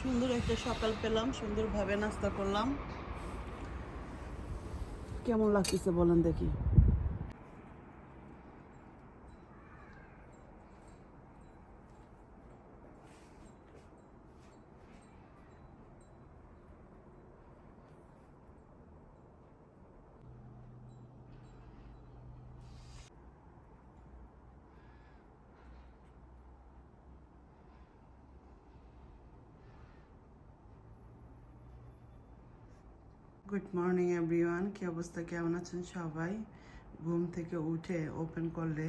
সুন্দর একটা সকাল পেলাম সুন্দরভাবে নাস্তা করলাম। কেমন লাগতেছে বলেন দেখি। গুড মর্নিং এভরিওয়ান কি অবস্থা? কেমন আছেন সবাই? ঘুম থেকে উঠে ওপেন করলে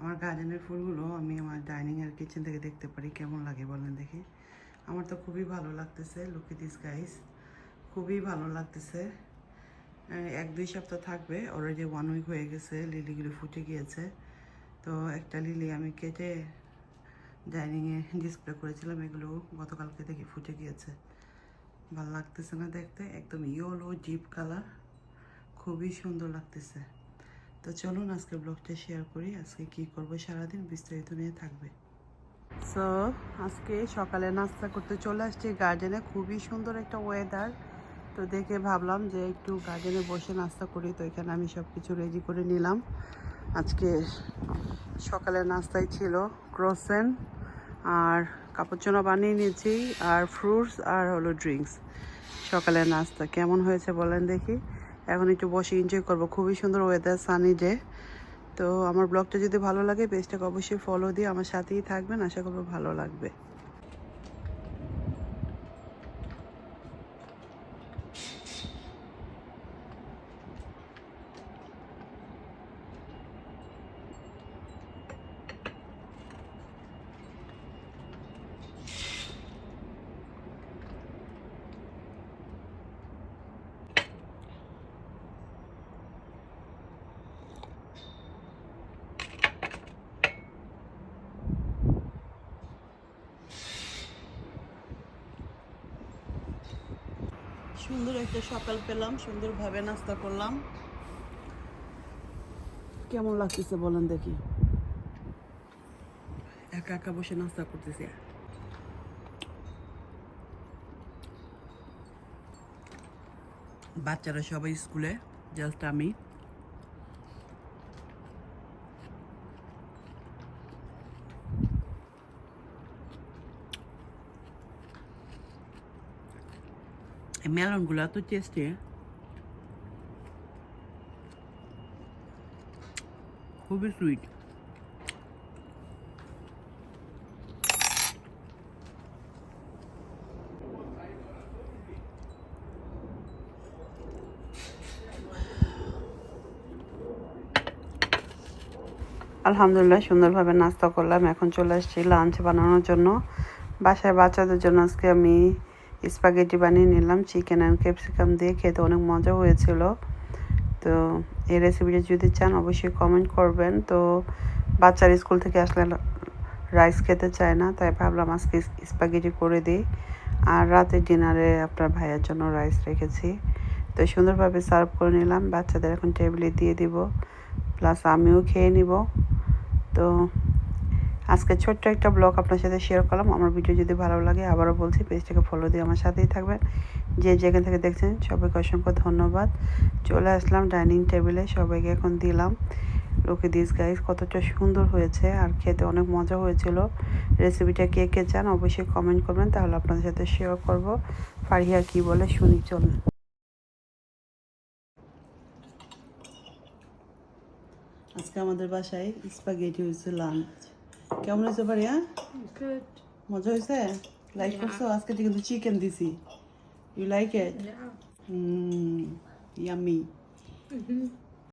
আমার গার্ডেনের ফুলগুলো আমি আমার ডাইনিং আর কিচেন থেকে দেখতে পারি। কেমন লাগে বলেন দেখি। আমার তো খুবই ভালো লাগতেছে। লুকি দিস গাইস খুবই ভালো লাগতেছে। এক দুই সপ্তাহ থাকবে। অলরেডি ওয়ান উইক হয়ে গেছে। লিলিগুলো ফুটে গিয়েছে। তো একটা লিলি আমি কেটে ডাইনিংয়ে ডিসপ্লে করেছিলাম। এগুলো গতকালকে থেকে ফুটে গিয়েছে। ভালো লাগতেছে না দেখতে, একদম ইয়েলো ডিপ কালার খুবই সুন্দর লাগতেছে। তো চলুন আজকে ব্লগটা শেয়ার করি, আজকে কি করব সারাদিন বিস্তারিত নিয়ে থাকবে। সো আজকে সকালে নাস্তা করতে চলে আসছি গার্ডেনে খুবই সুন্দর একটা ওয়েদার তো দেখে ভাবলাম যে একটু গার্ডেনে বসে নাস্তা করি, তো এখানে আমি সব কিছু রেডি করে নিলাম। আজকে সকালের নাস্তায় ছিল ক্রোসেন আর কাপড়চোনা বানিয়ে নিয়েছি আর ফ্রুটস আর হলো ড্রিঙ্কস সকালের নাস্তা, কেমন হয়েছে বলেন দেখি। এখন একটু বসে এনজয় করব। খুবই সুন্দর ওয়েদার সানি ডে তো আমার ব্লগটা যদি ভালো লাগে পেজটাকে অবশ্যই ফলো দিয়ে আমার সাথেই থাকবেন। আশা করব ভালো লাগবে। সুন্দর একটা সকাল পেলাম, সুন্দরভাবে নাস্তা করলাম। কেমন লাগতেছে বলেন দেখি। একা একা বসে নাস্তা করতেছি। বাচ্চারা সবাই স্কুলে জাস্ট আমি। মেলনগুলো এত টেস্টি খুবই সুইট আলহামদুলিল্লাহ, সুন্দরভাবে নাস্তা করলাম। এখন চলে আসছি লাঞ্চ বানানোর জন্য। বাসায় বাচ্চাদের জন্য আজকে আমি স্পাগেটি বানিয়ে নিলাম চিকেন অ্যান্ড ক্যাপসিকাম দিয়ে খেতে অনেক মজা হয়েছিল। তো এই রেসিপিটা যদি চান অবশ্যই কমেন্ট করবেন। তো বাচ্চার স্কুল থেকে আসলে রাইস খেতে চায় না, তাই ভাবলাম আজকে স্পাগেটি করে দিই। আর রাতে ডিনারে আপনার ভাইয়ের জন্য রাইস রেখেছি। তো সুন্দরভাবে সার্ভ করে নিলাম, বাচ্চাদের এখন টেবিলে দিয়ে দিব। প্লাস আমিও খেয়ে নিব। তো আজকে ছোট্ট একটা ব্লগ আপনার সাথে শেয়ার করলাম। আমার ভিডিও যদি ভালো লাগে, আবারও বলছি পেজটাকে ফলো দিয়ে আমার সাথেই থাকবেন। যে যেখান থেকে দেখছেন, সবাইকে অসংখ্য ধন্যবাদ। চলে আসলাম ডাইনিং টেবিলে সবাইকে এখন দিলাম। লোকে দিস গাইস কতটা সুন্দর হয়েছে, আর খেতে অনেক মজা হয়েছিল। রেসিপিটা কে কে চান, অবশ্যই কমেন্ট করবেন, তাহলে আপনাদের সাথে শেয়ার করব। ফারিয়া কি বলে, শুনি, চলুন। আজকে আমাদের বাসায় স্পাগেটি হয়েছে লাঞ্চ কেমন হয়েছে ভারিয়া Good. মজা হয়েছে লাইক করছো আজকে কিন্তু চিকেন দিছি you like it Yeah. Yummy Mm-hmm.